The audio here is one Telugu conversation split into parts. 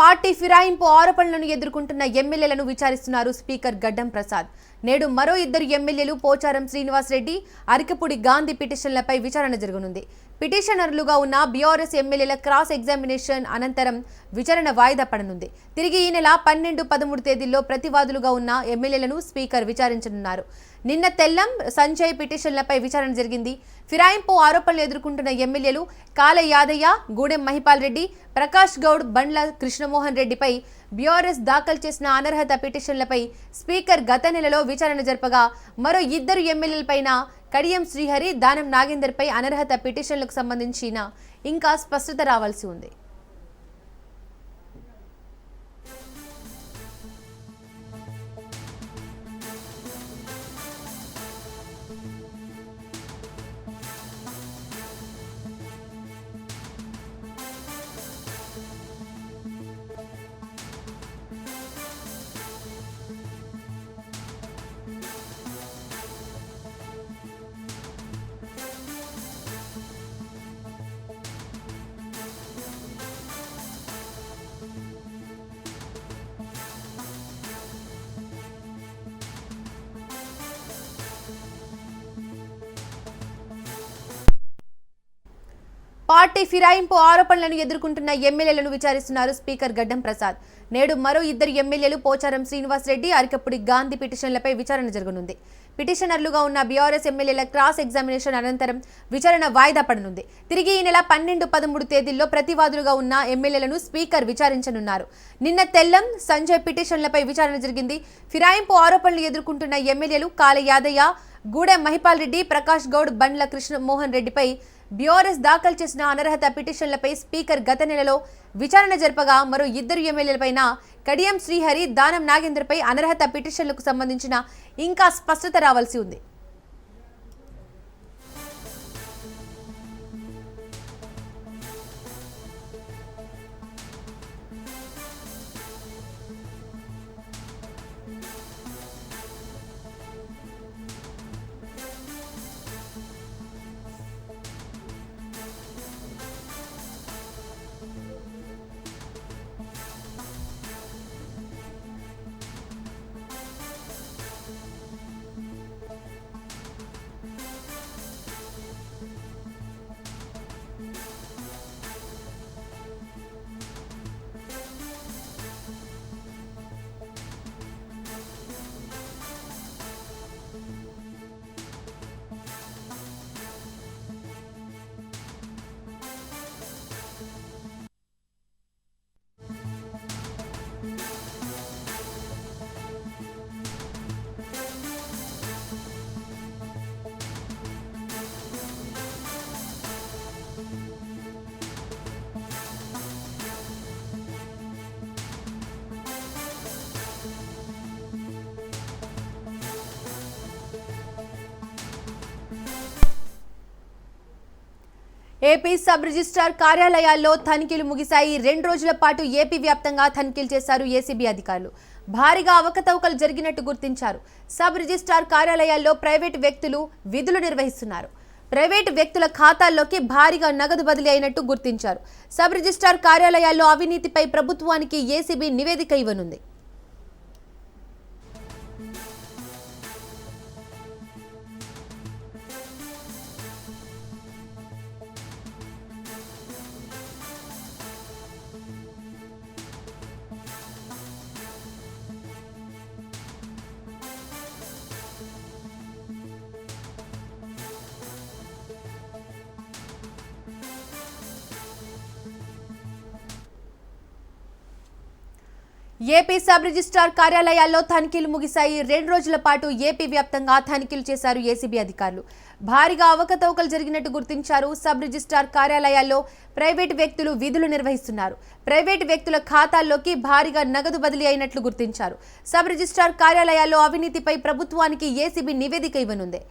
పార్టీ ఫిరాయింపు ఆరోపణలను ఎదుర్కొంటున్న ఎమ్మెల్యేలను విచారిస్తున్నారు స్పీకర్ గడ్డం ప్రసాద్. నేడు మరో ఇద్దరు ఎమ్మెల్యేలు పోచారం శ్రీనివాస్ రెడ్డి అరికపూడి గాంధీ పిటిషన్లపై విచారణ జరగనుంది. పిటిషనర్లుగా ఉన్న బీఆర్ఎస్ ఎమ్మెల్యేల క్రాస్ ఎగ్జామినేషన్ అనంతరం విచారణ వాయిదా పడనుంది. తిరిగి ఈ నెల పన్నెండు పదమూడు తేదీల్లో ప్రతివాదులుగా ఉన్న ఎమ్మెల్యేలను స్పీకర్ విచారించనున్నారు. నిన్న తెల్లం సంజయ్ పిటిషన్లపై విచారణ జరిగింది. ఫిరాయింపు ఆరోపణలు ఎదుర్కొంటున్న ఎమ్మెల్యేలు కాల యాదయ్య గూడెం మహిపాల్ రెడ్డి ప్రకాష్ గౌడ్ బండ్ల కృష్ణమోహన్ రెడ్డిపై బీఆర్ఎస్ దాఖలు చేసిన అనర్హత పిటిషన్లపై స్పీకర్ గత నెలలో విచారణ జరపగా మరో ఇద్దరు ఎమ్మెల్యేలపైన కడియం శ్రీహరి దానం నాగేందర్పై అనర్హత పిటిషన్లకు సంబంధించిన ఇంకా స్పష్టత రావాల్సి ఉంది. పార్టీ ఫిరాయింపు ఆరోపణలను ఎదుర్కొంటున్న ఎమ్మెల్యేలను విచారిస్తున్నారు స్పీకర్ గడ్డం ప్రసాద్. నేడు మరో ఇద్దరు ఎమ్మెల్యేలు పోచారం శ్రీనివాస్ రెడ్డి అరికప్పుడి గాంధీ పిటిషన్లపై విచారణ జరగనుంది. పిటిషనర్లుగా ఉన్న బీఆర్ఎస్ ఎమ్మెల్యేల క్రాస్ ఎగ్జామినేషన్ అనంతరం విచారణ వాయిదా పడనుంది. తిరిగి ఈ నెల పన్నెండు పదమూడు తేదీల్లో ప్రతివాదులుగా ఉన్న ఎమ్మెల్యేలను స్పీకర్ విచారించనున్నారు. నిన్న తెల్లం సంజయ్ పిటిషన్లపై విచారణ జరిగింది. ఫిరాయింపు ఆరోపణలు ఎదుర్కొంటున్న ఎమ్మెల్యేలు కాల యాదయ్య గూడెం మహిపాల్ రెడ్డి ప్రకాష్ గౌడ్ బండ్ల కృష్ణమోహన్ రెడ్డిపై బీఆర్ఎస్ దాఖలు చేసిన అనర్హత పిటిషన్లపై స్పీకర్ గత నెలలో విచారణ జరపగా మరో ఇద్దరు ఎమ్మెల్యేలపైన కడియం శ్రీహరి దానం నాగేంద్రపై అనర్హత పిటిషన్లకు సంబంధించిన ఇంకా స్పష్టత రావాల్సి ఉంది. ఏపీ సబ్ రిజిస్ట్రార్ కార్యాలయాల్లో తనిఖీలు ముగిశాయి. రెండు రోజుల పాటు ఏపీ వ్యాప్తంగా తనిఖీలు చేశారు ఏసీబీ అధికారులు. భారీగా అవకతవకలు జరిగినట్టు గుర్తించారు. సబ్ రిజిస్ట్రార్ కార్యాలయాల్లో ప్రైవేటు వ్యక్తులు విధులు నిర్వహిస్తున్నారు. ప్రైవేటు వ్యక్తుల ఖాతాల్లోకి భారీగా నగదు బదిలీ అయినట్టు గుర్తించారు. సబ్ రిజిస్ట్రార్ కార్యాలయాల్లో అవినీతిపై ప్రభుత్వానికి ఏసీబీ నివేదిక ఇవ్వనుంది. ఏపీ సబ్ రిజిస్ట్రార్ కార్యాలయాల్లో తనిఖీలు ముగిశాయి. రెండు రోజుల పాటు ఏపీ వ్యాప్తంగా తనిఖీలు చేశారు ఏసీబీ అధికారులు. భారీగా అవకతవకలు జరిగినట్టు గుర్తించారు సబ్ రిజిస్ట్రార్ కార్యాలయాల్లో ప్రైవేట్ వ్యక్తులు విధులు నిర్వహిస్తున్నారు. ప్రైవేట్ వ్యక్తుల ఖాతాల్లోకి భారీగా నగదు బదిలీ అయినట్లు గుర్తించారు. సబ్ రిజిస్ట్రార్ కార్యాలయాల్లో అవినీతిపై ప్రభుత్వానికి ఏసీబీ నివేదిక ఇవ్వనుంది.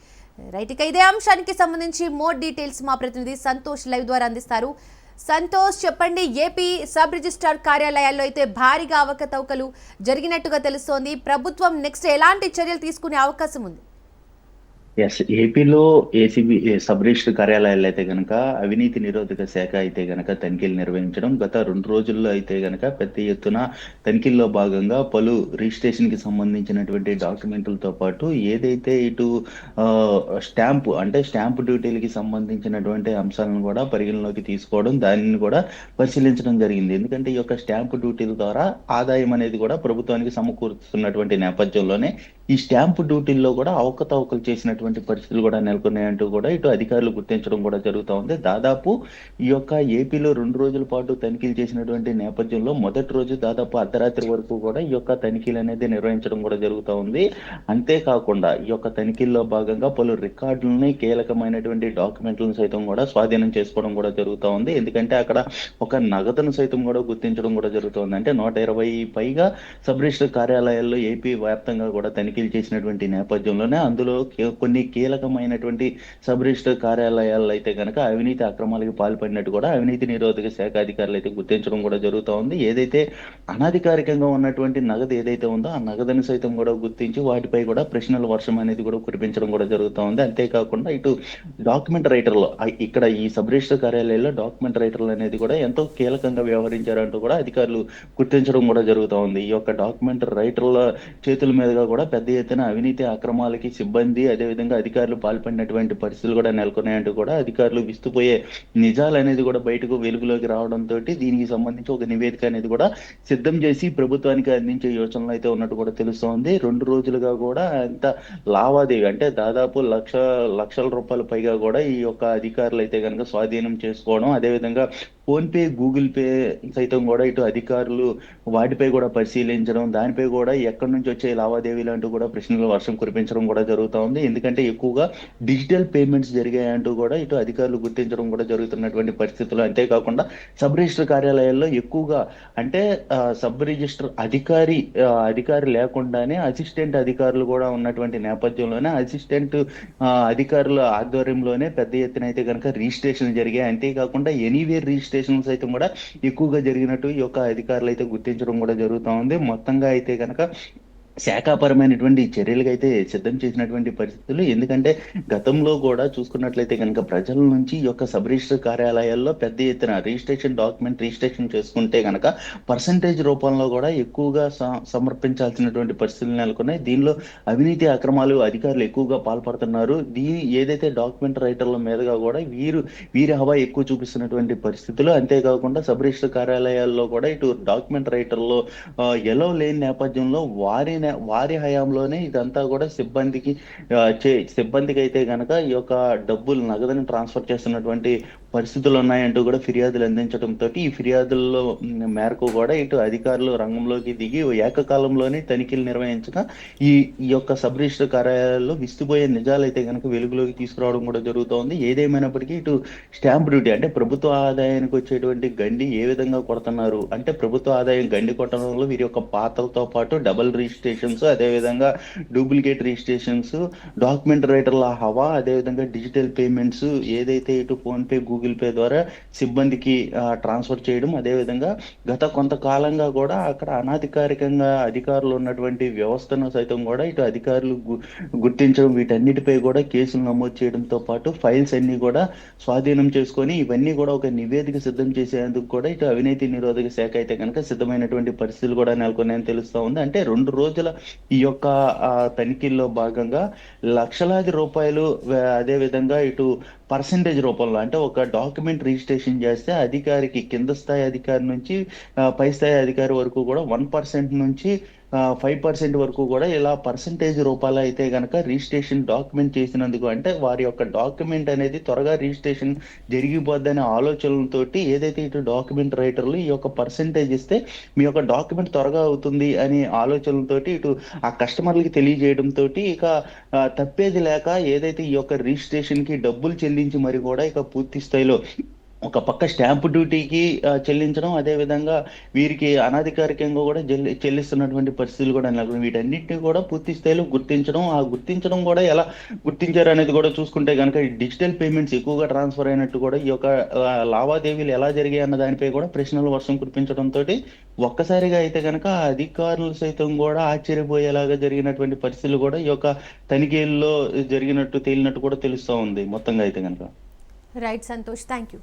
రైట్ ఇక ఇదే అంశానికి సంబంధించి మోర్ డీటెయిల్స్ మా ప్రతినిధి సంతోష్ లైవ్ ద్వారా అందిస్తారు. సంతోష్ చెప్పండి ఏపీ సబ్ రిజిస్ట్రార్ కార్యాలయాల్లో అయితే భారీగా అవకతవకలు జరిగినట్టుగా తెలుస్తోంది. ప్రభుత్వం నెక్స్ట్ ఎలాంటి చర్యలు తీసుకునే అవకాశం ఉంది? ఎస్ ఏపీలో ఏసీబీ సబ్ రిజిస్టర్ కార్యాలయాలు అయితే గనక అవినీతి నిరోధక శాఖ అయితే గనక తనిఖీలు నిర్వహించడం గత రెండు రోజుల్లో అయితే గనక పెద్ద ఎత్తున తనిఖీల్లో భాగంగా పలు రిజిస్ట్రేషన్కి సంబంధించినటువంటి డాక్యుమెంట్లతో పాటు ఏదైతే ఇటు స్టాంపు అంటే స్టాంపు డ్యూటీలకి సంబంధించినటువంటి అంశాలను కూడా పరిగణలోకి తీసుకోవడం దానిని కూడా పరిశీలించడం జరిగింది. ఎందుకంటే ఈ యొక్క స్టాంపు డ్యూటీల ద్వారా ఆదాయం అనేది కూడా ప్రభుత్వానికి సమకూరుతున్నటువంటి నేపథ్యంలోనే ఈ స్టాంపు డ్యూటీల్లో కూడా అవకతవకలు చేసినటువంటి పరిస్థితులు కూడా నెలకొన్నాయంటూ కూడా ఇటు అధికారులు గుర్తించడం కూడా జరుగుతూ ఉంది. దాదాపు ఈ యొక్క ఏపీలో రెండు రోజుల పాటు తనిఖీలు చేసినటువంటి నేపథ్యంలో మొదటి రోజు దాదాపు అర్ధరాత్రి వరకు కూడా ఈ యొక్క తనిఖీలు అనేది నిర్వహించడం కూడా జరుగుతూ ఉంది. అంతేకాకుండా ఈ యొక్క తనిఖీల్లో భాగంగా పలు రికార్డులని కీలకమైనటువంటి డాక్యుమెంట్లను సైతం కూడా స్వాధీనం చేసుకోవడం కూడా జరుగుతూ ఉంది. ఎందుకంటే అక్కడ ఒక నగదును సైతం కూడా గుర్తించడం కూడా జరుగుతుంది అంటే నూట ఇరవై పైగా సబ్ రిజిస్టర్ కార్యాలయాల్లో ఏపీ వ్యాప్తంగా కూడా తనిఖీలు చేసినటువంటి నేపథ్యంలోనే అందులో కొన్ని కొన్ని కీలకమైనటువంటి సబ్ రిజిస్టర్ కార్యాలయాల్లో అయితే గనక అవినీతి అక్రమాలకు పాల్పడినట్టు కూడా అవినీతి నిరోధక శాఖ అధికారులు అయితే గుర్తించడం కూడా జరుగుతూ ఉంది. ఏదైతే అనధికారికంగా ఉన్నటువంటి నగదు ఏదైతే ఉందో ఆ నగదుని సైతం కూడా గుర్తించి వాటిపై కూడా ప్రశ్నల వర్షం అనేది కూడా కురిపించడం కూడా జరుగుతూ ఉంది. అంతేకాకుండా ఇటు డాక్యుమెంట్ రైటర్లు ఇక్కడ ఈ సబ్ రిజిస్టర్ కార్యాలయాల్లో డాక్యుమెంట్ రైటర్లు అనేది కూడా ఎంతో కీలకంగా వ్యవహరించారంటూ కూడా అధికారులు గుర్తించడం కూడా జరుగుతూ ఉంది. ఈ యొక్క డాక్యుమెంట్ రైటర్ల చేతుల మీదుగా కూడా పెద్ద ఎత్తున అవినీతి అక్రమాలకి సిబ్బంది అదేవిధంగా అధికారులు పాల్పడినటువంటి పరిస్థితులు కూడా నెలకొన్నాయంటూ కూడా అధికారులు విస్తుపోయే నిజాలు అనేది కూడా బయటకు వెలుగులోకి రావడంతో దీనికి సంబంధించి ఒక నివేదిక అనేది కూడా సిద్ధం చేసి ప్రభుత్వానికి అందించే యోచనలు అయితే ఉన్నట్టు కూడా తెలుస్తోంది. రెండు రోజులుగా కూడా అంత లావాదేవీ అంటే దాదాపు లక్ష లక్షల రూపాయల పైగా కూడా ఈ యొక్క అధికారులు అయితే కనుక స్వాధీనం చేసుకోవడం అదేవిధంగా ఫోన్ పే గూగుల్ పే సైతం కూడా ఇటు అధికారులు వాటిపై కూడా పరిశీలించడం దానిపై కూడా ఎక్కడి నుంచి వచ్చే లావాదేవీలు అంటూ కూడా ప్రశ్నలు వర్షం కురిపించడం కూడా జరుగుతూ ఉంది. ఎందుకంటే ఎక్కువగా డిజిటల్ పేమెంట్స్ జరిగాయంటూ కూడా ఇటు అధికారులు గుర్తించడం కూడా జరుగుతున్నటువంటి పరిస్థితులు. అంతేకాకుండా సబ్ రిజిస్టర్ కార్యాలయాల్లో ఎక్కువగా అంటే సబ్ రిజిస్టర్ అధికారి అధికారి లేకుండానే అసిస్టెంట్ అధికారులు కూడా ఉన్నటువంటి నేపథ్యంలోనే అసిస్టెంట్ అధికారుల ఆధ్వర్యంలోనే పెద్ద ఎత్తున అయితే కనుక రిజిస్ట్రేషన్ జరిగాయి. అంతేకాకుండా ఎనీవేర్ రిజిస్ట్రేషన్ అయితే కూడా ఎక్కువగా జరిగినట్టు ఈ యొక్క అధికారులు అయితే గుర్తించడం కూడా జరుగుతూ ఉంది. మొత్తంగా అయితే కనుక శాఖాపరమైనటువంటి చర్యలకు అయితే సిద్ధం చేసినటువంటి పరిస్థితులు. ఎందుకంటే గతంలో కూడా చూసుకున్నట్లయితే కనుక ప్రజల నుంచి ఈ యొక్క సబ్ రిజిస్టర్ కార్యాలయాల్లో పెద్ద ఎత్తున రిజిస్ట్రేషన్ డాక్యుమెంట్ రిజిస్ట్రేషన్ చేసుకుంటే కనుక పర్సంటేజ్ రూపంలో కూడా ఎక్కువగా స- సమర్పించాల్సినటువంటి పరిస్థితులు నెలకొన్నాయి. దీనిలో అవినీతి అక్రమాలు అధికారులు ఎక్కువగా పాల్పడుతున్నారు. దీని ఏదైతే డాక్యుమెంట్ రైటర్ల మీదుగా కూడా వీరు వీరి హవా ఎక్కువ చూపిస్తున్నటువంటి పరిస్థితులు. అంతేకాకుండా సబ్ రిజిస్టర్ కార్యాలయాల్లో కూడా ఇటు డాక్యుమెంట్ రైటర్లో ఎలో లేని నేపథ్యంలో వారి నే- వారి హయాంలోనే ఇదంతా కూడా సిబ్బందికి చే సిబ్బందికి అయితే గనక ఈ యొక్క డబ్బులు నగదుని ట్రాన్స్ఫర్ చేస్తున్నటువంటి పరిస్థితులు ఉన్నాయంటూ కూడా ఫిర్యాదులు అందించడంతో ఈ ఫిర్యాదుల్లో మేరకు కూడా ఇటు అధికారులు రంగంలోకి దిగి ఏకకాలంలోనే తనిఖీలు నిర్వహించగా ఈ ఈ యొక్క సబ్ రిజిస్టర్ కార్యాలయాల్లో విస్తుపోయే నిజాలు అయితే కనుక వెలుగులోకి తీసుకురావడం కూడా జరుగుతోంది. ఏదేమైనప్పటికీ ఇటు స్టాంప్ డ్యూటీ అంటే ప్రభుత్వ ఆదాయానికి వచ్చేటువంటి గండి ఏ విధంగా కొడుతున్నారు? అంటే ప్రభుత్వ ఆదాయం గండి కొట్టడంలో వీరి యొక్క పాతలతో పాటు డబుల్ రిజిస్ట్రేషన్స్ అదేవిధంగా డూప్లికేట్ రిజిస్ట్రేషన్స్ డాక్యుమెంట్ రైటర్ల హవా అదేవిధంగా డిజిటల్ పేమెంట్స్ ఏదైతే ఇటు ఫోన్పే గూగుల్ గూగుల్ పే ద్వారా సిబ్బందికి ట్రాన్స్ఫర్ చేయడం. అదేవిధంగా గత కొంతకాలంగా కూడా అక్కడ అనాధికారికంగా అధికారులు ఉన్నటువంటి వ్యవస్థను సైతం కూడా ఇటు అధికారులు గు- గుర్తించడం వీటన్నిటిపై కూడా కేసులు నమోదు చేయడంతో పాటు ఫైల్స్ అన్ని కూడా స్వాధీనం చేసుకొని ఇవన్నీ కూడా ఒక నివేదిక సిద్ధం చేసేందుకు కూడా ఇటు అవినీతి నిరోధక శాఖ అయితే కనుక సిద్ధమైనటువంటి పరిస్థితులు కూడా నెలకొన్నాయని తెలుస్తా ఉంది. అంటే రెండు రోజుల ఈ యొక్క తనిఖీల్లో భాగంగా లక్షలాది రూపాయలు అదే విధంగా ఇటు పర్సంటేజ్ రూపంలో అంటే ఒక డాక్యుమెంట్ రిజిస్ట్రేషన్ చేస్తే అధికారికి కింద స్థాయి అధికారి నుంచి పై స్థాయి అధికారి వరకు కూడా వన్ పర్సెంట్ నుంచి ఫైవ్ పర్సెంట్ వరకు కూడా ఇలా పర్సంటేజ్ రూపాయలు అయితే కనుక రిజిస్ట్రేషన్ డాక్యుమెంట్ చేసినందుకు అంటే వారి యొక్క డాక్యుమెంట్ అనేది త్వరగా రిజిస్ట్రేషన్ జరిగిపోద్దనే ఆలోచనలతోటి ఏదైతే ఇటు డాక్యుమెంట్ రైటర్లు ఈ యొక్క పర్సంటేజ్ ఇస్తే మీ యొక్క డాక్యుమెంట్ త్వరగా అవుతుంది అనే ఆలోచనలతోటి ఇటు ఆ కస్టమర్లకి తెలియజేయడంతో ఇక తప్పేది లేక ఏదైతే ఈ యొక్క రిజిస్ట్రేషన్కి డబ్బులు చెల్లించి మరి కూడా ఇక పూర్తి స్థాయిలో ఒక పక్క స్టాంపు డ్యూటీకి చెల్లించడం అదే విధంగా వీరికి అనధికారికంగా కూడా చెల్లి చెల్లిస్తున్నటువంటి పరిస్థితులు కూడా నెలకొని వీటన్నిటిని కూడా పూర్తి స్థాయిలో గుర్తించడం ఆ గుర్తించడం కూడా ఎలా గుర్తించారు అనేది కూడా చూసుకుంటే కనుక డిజిటల్ పేమెంట్స్ ఎక్కువగా ట్రాన్స్ఫర్ అయినట్టు కూడా ఈ యొక్క లావాదేవీలు ఎలా జరిగాయి అన్న దానిపై కూడా ప్రశ్నలు వర్షం కురిపించడంతో ఒక్కసారిగా అయితే కనుక అధికారులు సైతం కూడా ఆశ్చర్యపోయేలాగా జరిగినటువంటి పరిస్థితులు కూడా ఈ యొక్క తనిఖీల్లో జరిగినట్టు తేలినట్టు కూడా తెలుస్తూ ఉంది. మొత్తంగా అయితే కనుక right Santosh thank you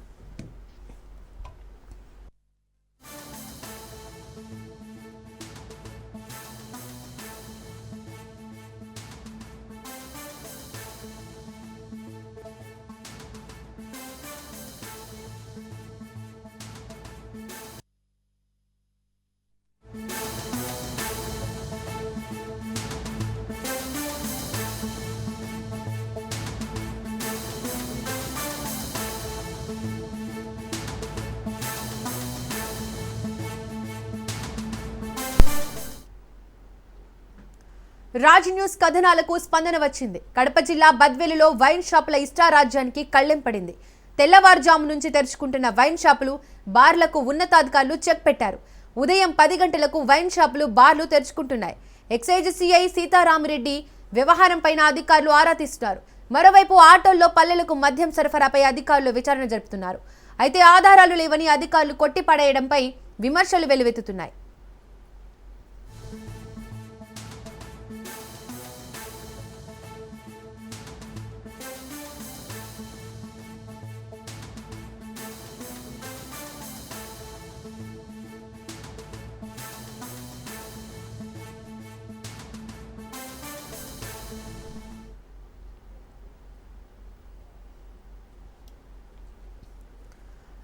Raj news కథనాలకు స్పందన వచ్చింది. కడప జిల్లా బద్వెలిలో వైన్ షాపుల ఇష్టారాజ్యానికి కళ్ళెం పడింది. తెల్లవారుజాము నుంచి తెరుచుకుంటున్న వైన్ షాపులు బార్లకు ఉన్నతాధికారులు చెక్ పెట్టారు. ఉదయం పది గంటలకు వైన్ షాపులు బార్లు తెరుచుకుంటున్నాయి. ఎక్సైజ్ సిఐ సీతారామరెడ్డి వ్యవహారంపైన అధికారులు ఆరా తీస్తున్నారు. మరోవైపు ఆటోల్లో పల్లెలకు మద్యం సరఫరాపై అధికారులు విచారణ జరుపుతున్నారు. అయితే ఆధారాలు లేవని అధికారులు కొట్టిపడేయడంపై విమర్శలు వెలువెత్తుతున్నాయి.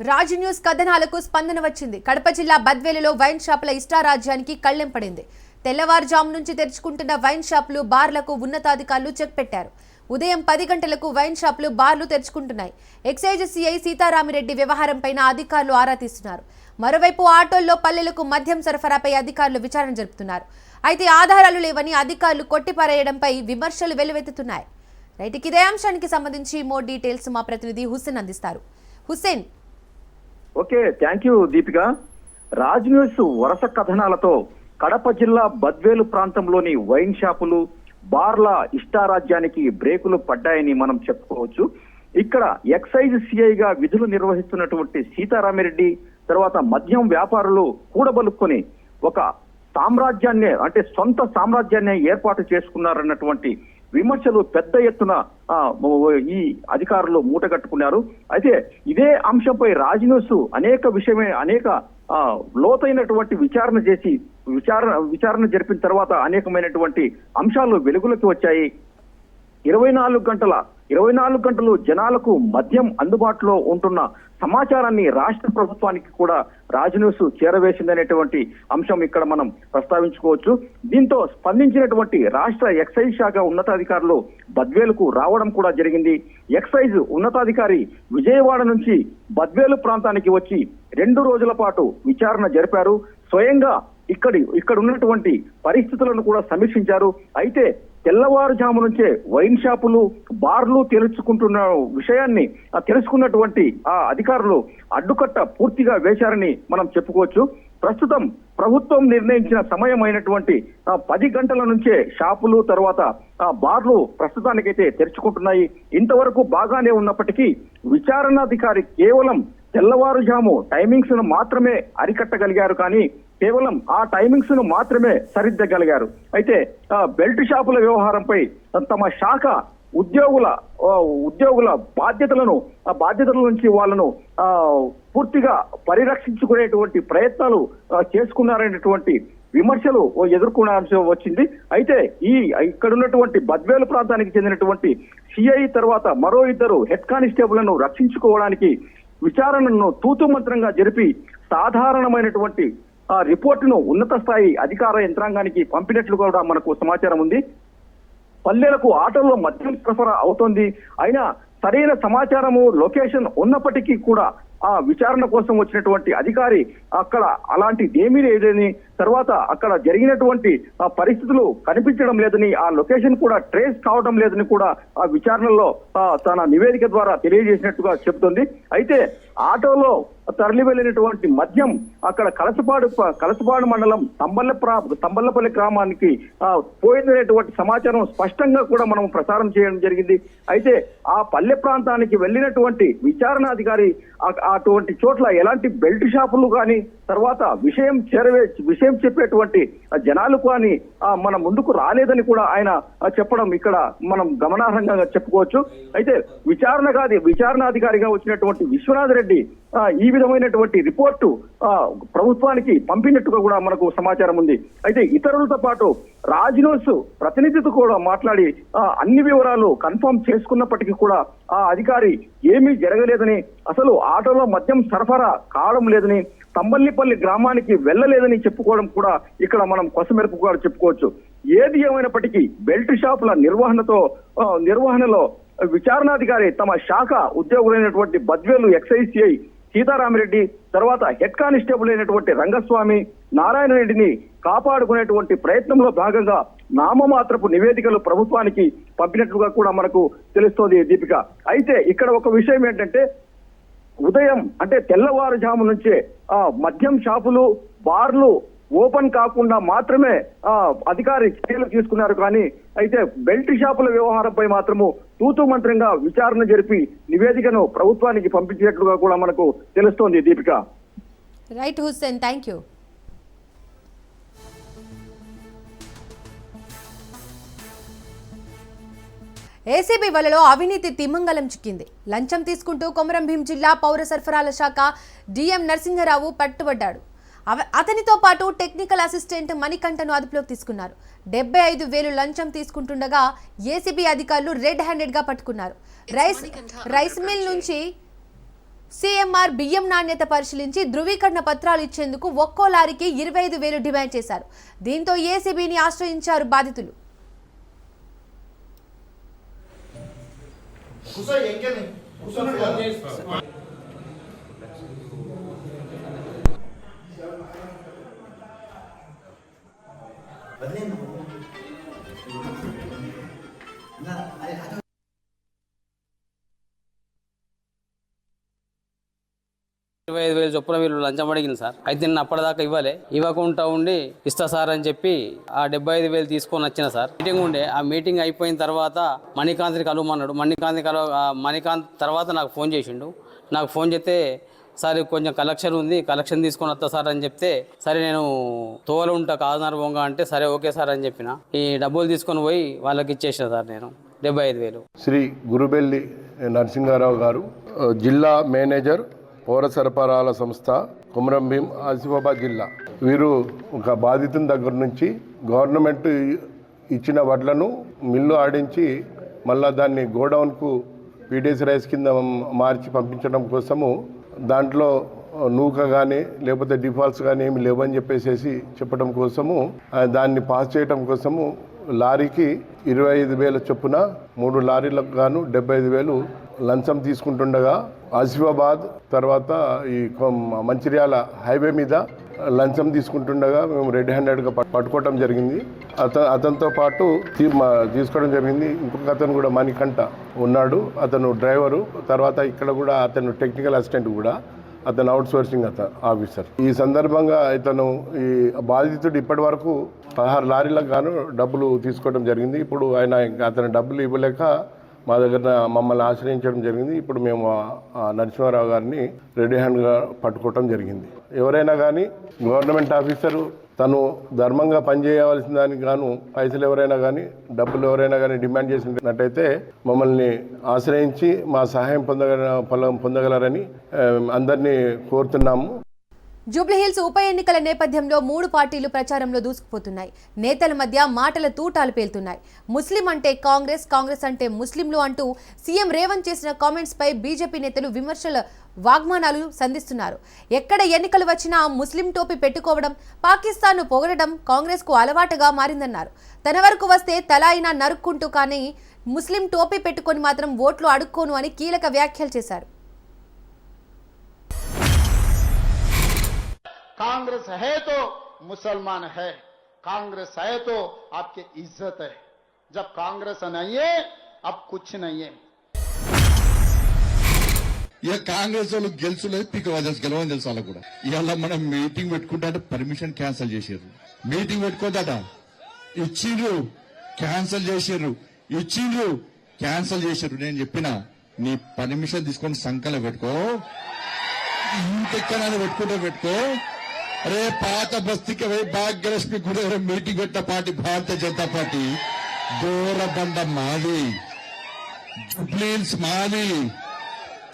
రాజ్ న్యూస్ కథనాలకు స్పందన వచ్చింది. కడప జిల్లా బద్వేలులో వైన్ షాపుల ఇష్టారాజ్యానికి కళ్ళెం పడింది. తెల్లవారుజాము నుంచి తెరుచుకుంటున్న వైన్ షాపులు బార్లకు ఉన్నతాధికారులు చెక్ పెట్టారు. ఉదయం పది గంటలకు వైన్ షాపులు బార్లు తెరుచుకుంటున్నాయి. ఎక్సైజ్ సిఐ సీతారామిరెడ్డి వ్యవహారంపైన అధికారులు ఆరా తీస్తున్నారు. మరోవైపు ఆటోల్లో పల్లెలకు మద్యం సరఫరాపై అధికారులు విచారణ జరుపుతున్నారు. అయితే ఆధారాలు లేవని అధికారులు కొట్టిపారేయడంపై విమర్శలు వెల్లువెత్తుతున్నాయి. రైతుకి ఇదే అంశానికి సంబంధించి మోర్ డీటెయిల్స్ మా ప్రతినిధి హుస్సేన్ అందిస్తారు. Hussain okay thank you Deepika. Raj news వరుస కథనాలతో కడప జిల్లా బద్వేలు ప్రాంతంలోని వైన్ షాపులు బార్ల ఇష్టారాజ్యానికి బ్రేకులు పడ్డాయని మనం చెప్పుకోవచ్చు. ఇక్కడ ఎక్సైజ్ సిఐగా విధులు నిర్వహిస్తున్నటువంటి సీతారామిరెడ్డి తర్వాత మద్యం వ్యాపారులు కూడబలుక్కొని ఒక సామ్రాజ్యాన్ని అంటే సొంత సామ్రాజ్యాన్ని ఏర్పాటు చేసుకున్నారన్నటువంటి విమర్శలు పెద్ద ఎత్తున ఈ అధికారులు మూటగట్టుకున్నారు అయితే ఇదే అంశంపై రాజన్యూస్ అనేక విషయమే అనేక లోతైనటువంటి విచారణ చేసి విచారణ విచారణ జరిపిన తర్వాత అనేకమైనటువంటి అంశాలు వెలుగులోకి వచ్చాయి. ఇరవై నాలుగు గంటల ఇరవై నాలుగు గంటలు జనాలకు మద్యం అందుబాటులో ఉంటున్న సమాచారాన్ని రాష్ట్ర ప్రభుత్వానికి కూడా రాజన్యూస్ చేరవేసిందనేటువంటి అంశం ఇక్కడ మనం ప్రస్తావించుకోవచ్చు. దీంతో స్పందించినటువంటి రాష్ట్ర ఎక్సైజ్ శాఖ ఉన్నతాధికారులు బద్వేలుకు రావడం కూడా జరిగింది. ఎక్సైజ్ ఉన్నతాధికారి విజయవాడ నుంచి బద్వేలు ప్రాంతానికి వచ్చి రెండు రోజుల పాటు విచారణ జరిపారు. స్వయంగా ఇక్కడి ఇక్కడ ఉన్నటువంటి పరిస్థితులను కూడా సమీక్షించారు. అయితే తెల్లవారుజాము నుంచే వైన్ షాపులు బార్లు తెరుచుకుంటున్న విషయాన్ని తెలుసుకున్నటువంటి ఆ అధికారులు అడ్డుకట్ట పూర్తిగా వేశారని మనం చెప్పుకోవచ్చు. ప్రస్తుతం ప్రభుత్వం నిర్ణయించిన సమయం అయినటువంటి పది గంటల నుంచే షాపులు తర్వాత ఆ, బార్లు ప్రస్తుతానికైతే తెరుచుకుంటున్నాయి. ఇంతవరకు బాగానే ఉన్నప్పటికీ విచారణాధికారి కేవలం తెల్లవారుజాము టైమింగ్స్ను మాత్రమే అరికట్టగలిగారు కానీ కేవలం ఆ టైమింగ్స్ను మాత్రమే సరిద్దగలిగారు అయితే బెల్ట్ షాపుల వ్యవహారంపై తమ శాఖ ఉద్యోగుల ఉద్యోగుల బాధ్యతలను ఆ బాధ్యతల నుంచి వాళ్ళను ఆ, పూర్తిగా పరిరక్షించుకునేటువంటి ప్రయత్నాలు చేసుకున్నారనేటువంటి విమర్శలు ఎదుర్కొనాల్సి వచ్చింది. అయితే ఈ ఇక్కడ ఉన్నటువంటి బద్వేలు ప్రాంతానికి చెందినటువంటి సిఐ తర్వాత మరో ఇద్దరు హెడ్ కానిస్టేబుల్ను రక్షించుకోవడానికి విచారణను తూతు మంత్రంగా జరిపి సాధారణమైనటువంటి రిపోర్టును ఉన్నత స్థాయి అధికార యంత్రాంగానికి పంపినట్లు కూడా మనకు సమాచారం ఉంది. పల్లెలకు ఆటోల్లో మద్యం సరఫరా అవుతోంది. అయినా సరైన సమాచారము లొకేషన్ ఉన్నప్పటికీ కూడా ఆ విచారణ కోసం వచ్చినటువంటి అధికారి అక్కడ అలాంటిది ఏమీ లేదని తర్వాత అక్కడ జరిగినటువంటి ఆ పరిస్థితులు కనిపించడం లేదని ఆ లొకేషన్ కూడా ట్రేస్ కావడం లేదని కూడా ఆ విచారణలో తన నివేదిక ద్వారా తెలియజేసినట్టుగా చెబుతుంది అయితే ఆటోలో తరలి వెళ్ళినటువంటి మద్యం అక్కడ కలసపాడు కలసపాడు మండలం తంబల్ల తంబల్లపల్లి గ్రామానికి పోయిందనేటువంటి సమాచారం స్పష్టంగా కూడా మనం ప్రసారం చేయడం జరిగింది. అయితే ఆ పల్లె ప్రాంతానికి వెళ్ళినటువంటి విచారణాధికారి అటువంటి చోట్ల ఎలాంటి బెల్ట్ షాపులు కానీ తర్వాత విషయం చేరవే విషయం చెప్పేటువంటి జనాలు కానీ మన ముందుకు రాలేదని కూడా ఆయన చెప్పడం ఇక్కడ మనం గమనార్హంగా చెప్పుకోవచ్చు. అయితే విచారణ కాదు విచారణాధికారిగా వచ్చినటువంటి విశ్వనాథ్ రెడ్డి ఈ విధమైనటువంటి రిపోర్టు ప్రభుత్వానికి పంపినట్టుగా కూడా మనకు సమాచారం ఉంది. అయితే ఇతరులతో పాటు రాజ్ ప్రతినిధితో కూడా మాట్లాడి అన్ని వివరాలు కన్ఫర్మ్ చేసుకున్నప్పటికీ కూడా ఆ అధికారి ఏమీ జరగలేదని అసలు ఆటోలో మద్యం సరఫరా కావడం లేదని తంబల్లిపల్లి గ్రామానికి వెళ్ళలేదని చెప్పుకోవడం కూడా ఇక్కడ మనం కొసమెరుపు కూడా చెప్పుకోవచ్చు. ఏది ఏమైనప్పటికీ బెల్ట్ షాపుల నిర్వహణతో నిర్వహణలో విచారణాధికారి తమ శాఖ ఉద్యోగులైనటువంటి బద్వేలు ఎక్సైజ్ సిఐ సీతారామరెడ్డి తర్వాత హెడ్ కానిస్టేబుల్ అయినటువంటి రంగస్వామి నారాయణ రెడ్డిని కాపాడుకునేటువంటి ప్రయత్నంలో భాగంగా నామమాత్రపు నివేదికలు ప్రభుత్వానికి పంపినట్లుగా కూడా మనకు తెలుస్తోంది దీపిక. అయితే ఇక్కడ ఒక విషయం ఏంటంటే ఉదయం అంటే తెల్లవారుజాము నుంచే ఆ మద్యం షాపులు బార్లు ఓపెన్ కాకుండా మాత్రమే అధికారి చర్యలు తీసుకున్నారు కానీ అయితే బెల్ట్ షాపుల వ్యవహారంపై మాత్రము తూతు మంత్రంగా విచారణ జరిపి నివేదికను ప్రభుత్వానికి పంపించినట్లుగా కూడా మనకు తెలుస్తోంది Deepika. Right Hussain thank you. ACB వలలో అవినీతి తిమ్మంగళం చిక్కింది. లంచం తీసుకుంటూ కొమరం భీం జిల్లా పౌర సరఫరాల శాఖ డిఎం నరసింహరావు పట్టుబడ్డాడు. అతనితో పాటు టెక్నికల్ అసిస్టెంట్ మణికంఠను అదుపులోకి తీసుకున్నారు. డెబ్బై ఐదు వేలు లంచం తీసుకుంటుండగా ఏసీబీ అధికారులు రెడ్ హ్యాండెడ్గా పట్టుకున్నారు రైస్ రైస్ మిల్ నుంచి సీఎంఆర్ బియ్యం నాణ్యత పరిశీలించి ధృవీకరణ పత్రాలు ఇచ్చేందుకు ఒక్కో లారీకి ఇరవై ఐదు వేలు డిమాండ్ చేశారు. దీంతో ఏసీబీని ఆశ్రయించారు బాధితులు. కూర్చో ఇరవై ఐదు వేలు చొప్పున వీళ్ళు లంచం అడిగింది సార్. అయితే నేను అప్పటిదాకా ఇవ్వలే. ఇవ్వకుండా ఉండి ఇస్తా సార్ అని చెప్పి ఆ డెబ్బై ఐదు వేలు తీసుకొని వచ్చిన సార్. మీటింగ్ ఉండే. ఆ మీటింగ్ అయిపోయిన తర్వాత మణికాంత్ని కలవమన్నాడు మణికాంత్ని కలవ మణికాంత్ తర్వాత నాకు ఫోన్ చేసిండు. నాకు ఫోన్ చేస్తే సార్ కొంచెం కలెక్షన్ ఉంది కలెక్షన్ తీసుకొని వస్తా సార్ అని చెప్తే సరే నేను తోవలు ఉంటా కాదునర్ బొంగ అంటే సరే ఓకే సార్ అని చెప్పిన. ఈ డబ్బులు తీసుకొని పోయి వాళ్ళకి ఇచ్చేసిన సార్ నేను డెబ్బై ఐదు వేలు. శ్రీ గురుబెల్లి నరసింహారావు గారు జిల్లా మేనేజర్ పౌర సరఫరాల సంస్థ కొమరం భీం ఆసిఫాబాద్ జిల్లా. వీరు ఒక బాధితుని దగ్గర నుంచి గవర్నమెంట్ ఇచ్చిన వడ్లను మిల్లు ఆడించి మళ్ళా దాన్ని గోడౌన్కు పీడిఎస్ రైస్ కింద మార్చి పంపించడం కోసము దాంట్లో నూక కానీ లేకపోతే డిఫాల్ట్స్ కానీ ఏమి లేవని చెప్పేసి చెప్పడం కోసము దాన్ని పాస్ చేయడం కోసము లారీకి ఇరవై ఐదు వేల చొప్పున మూడు లారీలకు గాను డెబ్బై ఐదు వేలు లంచం తీసుకుంటుండగా ఆసిఫాబాద్ తర్వాత ఈ కొం- మంచిర్యాల హైవే మీద లంచం తీసుకుంటుండగా మేము రెడ్ హ్యాండెడ్గా పట్టుకోవటం జరిగింది. అత అతనితో పాటు తీ- మా- తీసుకోవడం జరిగింది. ఇంకొక అతను కూడా మణికంఠ ఉన్నాడు. అతను డ్రైవరు. తర్వాత ఇక్కడ కూడా అతను టెక్నికల్ అసిస్టెంట్ కూడా. అతను అవుట్ సోర్సింగ్ అత ఆఫీసర్. ఈ సందర్భంగా ఇతను ఈ బాధితుడు ఇప్పటి వరకు పదహారు లారీలకు గాను డబ్బులు తీసుకోవడం జరిగింది. ఇప్పుడు ఆయన అతను అతని డబ్బులు ఇవ్వలేక మా దగ్గర మమ్మల్ని ఆశ్రయించడం జరిగింది. ఇప్పుడు మేము నరసింహారావు గారిని రెడీ హ్యాండ్గా పట్టుకోవటం జరిగింది. ఎవరైనా కానీ గవర్నమెంట్ ఆఫీసరు తను ధర్మంగా పనిచేయవలసిన దానికి గాను పైసలు ఎవరైనా కానీ డబ్బులు ఎవరైనా కానీ డిమాండ్ చేసినట్టయితే మమ్మల్ని ఆశ్రయించి మా సహాయం పొందగల పొలం పొందగలరని అందరినీ కోరుతున్నాము. జూబ్లీహిల్స్ ఉప ఎన్నికల నేపథ్యంలో మూడు పార్టీలు ప్రచారంలో దూసుకుపోతున్నాయి. నేతల మధ్య మాటల తూటాలు పేలుతున్నాయి. ముస్లిం అంటే కాంగ్రెస్ కాంగ్రెస్ అంటే ముస్లింలు అంటూ సీఎం రేవంత్ చేసిన కామెంట్స్పై బీజేపీ నేతలు విమర్శల వాగ్మానాలు సంధిస్తున్నారు. ఎక్కడ ఎన్నికలు వచ్చినా ముస్లిం టోపీ పెట్టుకోవడం పాకిస్తాన్ను పొగడడం కాంగ్రెస్కు అలవాటుగా మారిందన్నారు. తన వరకు వస్తే తల అయినా నరుక్కుంటూ కానీ ముస్లిం టోపీ పెట్టుకొని మాత్రం ఓట్లు అడుక్కోను అని కీలక వ్యాఖ్యలు చేశారు. कांग्रेस है तो मुसलमान है कांग्रेस है तो आपकी इज्जत है जब कांग्रेस नहीं है अब कुछ नहीं है ఇక కాంగ్రెస్ వాళ్ళు గెలుచులేదు పీక తెలుసు గెలవని తెలుసు వాళ్ళకు కూడా ఇవాళ మనం మీటింగ్ పెట్టుకుంటే పర్మిషన్ క్యాన్సిల్ చేసారు మీటింగ్ పెట్టుకోదట ఇచ్చిండ్రు క్యాన్సిల్ చేసారు ఇచ్చిండ్రు క్యాన్సిల్ చేసారు నేను చెప్పిన నీ పర్మిషన్ తీసుకొని సంకల పెట్టుకో ఇంకెక్కడ పెట్టుకుంటే పెట్టుకో అరే పాత బస్తీకి పోయి భాగ్యలక్ష్మి గుడి దగ్గర మీటింగ్ పెట్టిన పార్టీ భారతీయ జనతా పార్టీ. దూరబండ మాది. జుబ్లీన్స్ మాది.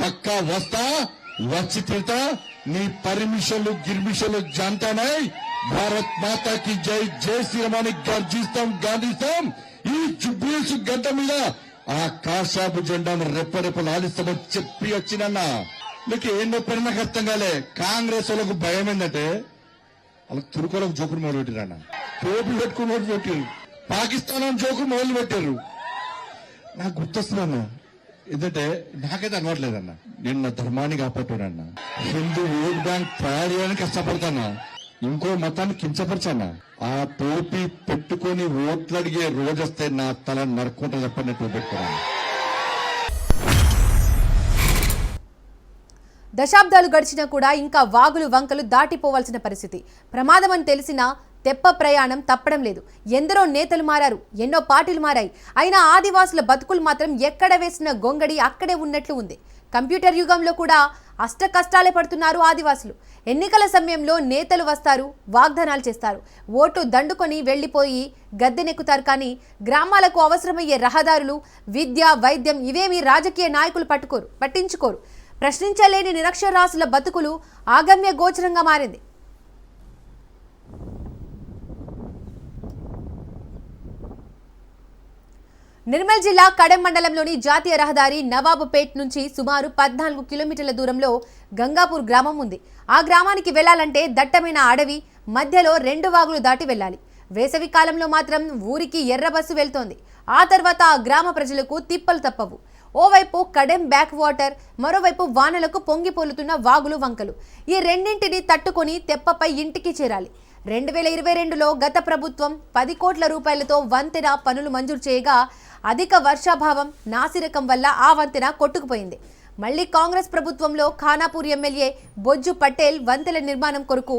పక్కా వస్తా వచ్చి తింటా నీ పర్మిషన్లు గిర్మిషన్లు జంటనై. భారత్ మాతాకి జై జై శ్రీరామాని గర్జిస్తాం గాంధిస్తాం. ఈ జుబ్లీన్స్ గడ్డ మీద ఆ కాషాపు జెండాను రెప్పరెప్పలు ఆడిస్తామని చెప్పి వచ్చినన్నా. నీకు ఏం చెప్పారు నాకు అర్థం కాలే కాంగ్రెస్ వాళ్ళకు భయం ఏంటంటే వాళ్ళకి తురుకోలకు జోకులు మొదలు పెట్టిరన్న టోపులు పెట్టుకుని మొదలు పెట్టారు పాకిస్తాన్ అని జోకులు మొదలు పెట్టారు నాకు గుర్తొస్తున్నాను ఎందుకంటే నాకైతే అలవాట్లేదన్న నేను నా ధర్మాన్ని కాపాడుతానన్న హిందూ ఓట్ బ్యాంక్ తయారు చేయడానికి కష్టపడతానా ఇంకో మతాన్ని కించపరచానా ఆ టోపీ పెట్టుకొని ఓట్లు అడిగే రోజు వస్తే నా తల నరుక్కుంటా చెప్పండి టోపెట్టుకున్నాను దశాబ్దాలు గడిచినా కూడా ఇంకా వాగులు వంకలు దాటిపోవాల్సిన పరిస్థితి. ప్రమాదం అని తెలిసినా తెప్ప ప్రయాణం తప్పడం లేదు. ఎందరో నేతలు మారారు ఎన్నో పార్టీలు మారాయి. అయినా ఆదివాసుల బతుకులు మాత్రం ఎక్కడ వేసిన గొంగడి అక్కడే ఉన్నట్లు ఉంది. కంప్యూటర్ యుగంలో కూడా అష్ట కష్టాలే పడుతున్నారు ఆదివాసులు. ఎన్నికల సమయంలో నేతలు వస్తారు వాగ్దానాలు చేస్తారు. ఓటు దండుకొని వెళ్ళిపోయి గద్దెనెక్కుతారు కానీ గ్రామాలకు అవసరమయ్యే రహదారులు విద్య వైద్యం ఇవేమీ రాజకీయ నాయకులు పట్టుకోరు పట్టించుకోరు. ప్రశ్నించలేని నిరక్షరాస్యుల బతుకులు ఆగమ్య గోచరంగా మారింది. నిర్మల్ జిల్లా కడెం మండలంలోని జాతీయ రహదారి నవాబుపేట్ నుంచి సుమారు పద్నాలుగు కిలోమీటర్ల దూరంలో గంగాపూర్ గ్రామం ఉంది. ఆ గ్రామానికి వెళ్ళాలంటే దట్టమైన అడవి మధ్యలో రెండు వాగులు దాటి వెళ్ళాలి. వేసవి కాలంలో మాత్రం ఊరికి ఎర్ర బస్సు వెళ్తోంది. ఆ తర్వాత ఆ గ్రామ ప్రజలకు తిప్పలు తప్పవు. ఓవైపు కడెం బ్యాక్ వాటర్ మరోవైపు వానలకు పొంగిపోలుతున్న వాగులు వంకలు. ఈ రెండింటిని తట్టుకొని తెప్పపై ఇంటికి చేరాలి. రెండు వేల ఇరవై రెండులో గత ప్రభుత్వం పది కోట్ల రూపాయలతో వంతెన పనులు మంజూరు చేయగా అధిక వర్షాభావం నాసిరకం వల్ల ఆ వంతెన కొట్టుకుపోయింది. మళ్ళీ కాంగ్రెస్ ప్రభుత్వంలో ఖానాపూర్ ఎమ్మెల్యే బొజ్జు పటేల్ వంతెన నిర్మాణం కొరకు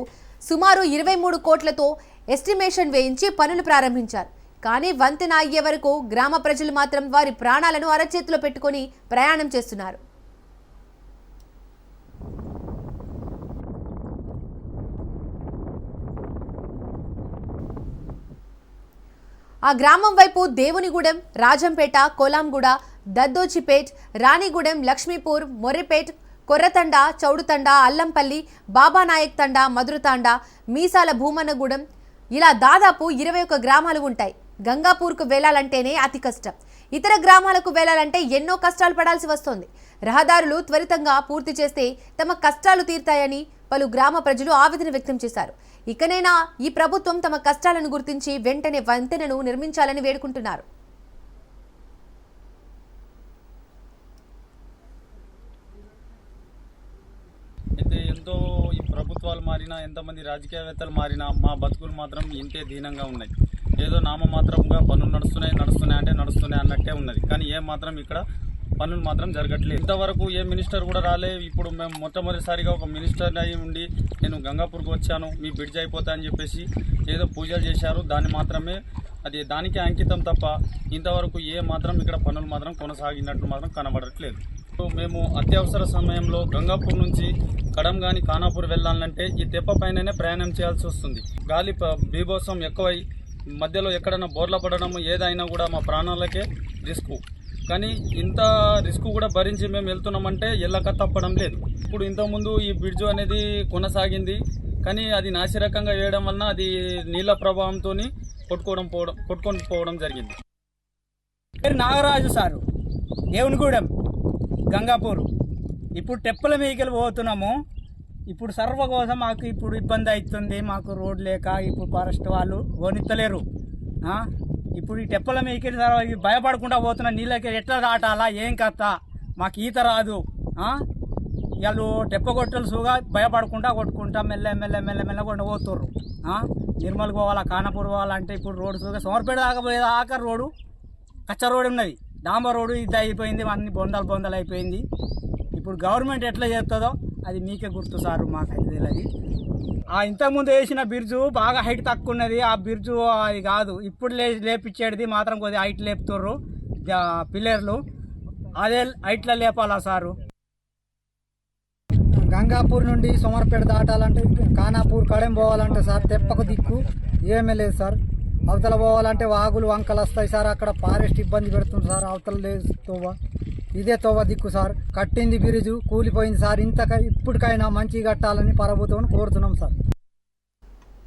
సుమారు ఇరవై మూడు కోట్లతో ఎస్టిమేషన్ వేయించి పనులు ప్రారంభించారు. కానీ వంతెన అయ్యే వరకు గ్రామ ప్రజలు మాత్రం వారి ప్రాణాలను అరచేతిలో పెట్టుకొని ప్రయాణం చేస్తున్నారు. ఆ గ్రామం వైపు దేవునిగూడెం రాజంపేట కోలాంగూడ దద్దోచిపేట్ రాణిగూడెం లక్ష్మీపూర్ మొర్రిపేట్ కొర్రతండ చౌడుతండ అల్లంపల్లి బాబానాయక్ తండ మధురతాండ మీసాల భూమన్నగూడెం ఇలా దాదాపు ఇరవై ఒక్క గ్రామాలు ఉంటాయి. గంగాపూర్కు వెళ్ళాలంటేనే అతి కష్టం. ఇతర గ్రామాలకు వెళ్ళాలంటే ఎన్నో కష్టాలు పడాల్సి వస్తోంది. రహదారులు త్వరితంగా పూర్తి చేస్తే తమ కష్టాలు తీరుతాయని పలు గ్రామ ప్రజలు ఆవేదన వ్యక్తం చేశారు. ఇకనైనా ఈ ప్రభుత్వం తమ కష్టాలను గుర్తించి వెంటనే వంతెనను నిర్మించాలని వేడుకుంటున్నారు. అయితే ఎంతో ఈ ప్రభుత్వాలు మారినా ఎంతమంది రాజకీయవేత్తలు మారినా మా బతుకులు మాత్రం ఇంతే దీనంగా ఉన్నాయి. ఏదో నామమాత్రంగా పనులు నడుస్తున్నాయి నడుస్తున్నాయి అంటే నడుస్తున్నాయి అన్నట్టే ఉన్నది. కానీ ఏ మాత్రం ఇక్కడ పనులు మాత్రం జరగట్లేదు. ఇంతవరకు ఏ మినిస్టర్ కూడా రాలే. ఇప్పుడు మేము మొట్టమొదటిసారిగా ఒక మినిస్టర్ అయి ఉండి నేను గంగాపూర్కి వచ్చాను. మీ బ్రిడ్జ్ అయిపోతా అని చెప్పేసి ఏదో పూజలు చేశారు. దాన్ని మాత్రమే అది దానికి అంకితం తప్ప ఇంతవరకు ఏ మాత్రం ఇక్కడ పనులు మాత్రం కొనసాగినట్లు మాత్రం కనబడట్లేదు. సో మేము అత్యవసర సమయంలో గంగాపూర్ నుంచి కడం కానీ ఖానాపూర్ వెళ్ళాలంటే ఈ తెప్ప పైననే ప్రయాణం చేయాల్సి వస్తుంది. గాలి బీభోసం ఎక్కువై మధ్యలో ఎక్కడైనా బోర్ల పడడం ఏదైనా కూడా మా ప్రాణాలకే రిస్క్. కానీ ఇంత రిస్క్ కూడా భరించి మేము వెళ్తున్నామంటే ఎల్లక తప్పడం లేదు. ఇప్పుడు ఇంతకుముందు ఈ బ్రిడ్జ్ అనేది కొనసాగింది. కానీ అది నాసిరకంగా వేయడం వలన అది నీళ్ళ ప్రభావంతో కొట్టుకోవడం పోవడం కొట్టుకొని పోవడం జరిగింది. పేరు నాగరాజు సారు. దేవునిగూడెం గంగాపూర్. ఇప్పుడు టెప్పల మీకెళ్ళి పోతున్నాము. ఇప్పుడు సర్వ కోసం మాకు ఇప్పుడు ఇబ్బంది అవుతుంది మాకు రోడ్ లేక ఇప్పుడు ఫారెస్ట్ వాళ్ళు ఓనిత్తలేరు ఇప్పుడు ఈ టెప్పల మీదకి సర్వ భయపడకుండా పోతున్న నీళ్ళకి ఎట్లా దాటాలా ఏం కథ? మాకు ఈత రాదు. వాళ్ళు టెప్ప కొట్టలు సుగా భయపడకుండా కొట్టుకుంటా మెల్ల మెల్ల మెల్ల మెల్ల కొండ పోతుర్రు. నిర్మల్ పోవాలా కానపూర్ పోవాలంటే ఇప్పుడు రోడ్డు సుగా సోమర్పేట దాకా పోయేదాకా రోడ్డు కచ్చ రోడ్డు ఉన్నది. డాంబర్ రోడ్డు ఇది అయిపోయింది అన్ని బొందలు బొందలు అయిపోయింది ఇప్పుడు గవర్నమెంట్ ఎట్లా చేస్తుందో అది మీకే గుర్తు సార్ మాకైతే తెలియదు ఆ ఇంతకుముందు వేసిన బిర్జు బాగా హైట్ తక్కువ ఉన్నది ఆ బిర్జు అది కాదు. ఇప్పుడు లే లేపించేది మాత్రం కొద్దిగా హైట్ లేపుతుర్రు. పిల్లర్లు. అదే హైట్లో లేపాలా సారు? గంగాపూర్ నుండి సోమర్పేట దాటాలంటే కానాపూర్ కడెం పోవాలంటే సార్ తెప్పకు దిక్కు ఏమీ లేదు సార్. అవతల పోవాలంటే వాగులు వంకలు వస్తాయి సార్. అక్కడ ఫారెస్ట్ ఇబ్బంది పెడుతుంది సార్. అవతల లేదు ఇదే తోవ దిక్కు సార్. కట్టింది బిరుజు కూలిపోయింది సార్. ఇంతక ఇప్పటికైనా మంచి కట్టాలని ప్రభుత్వం కోరుతున్నాం సార్.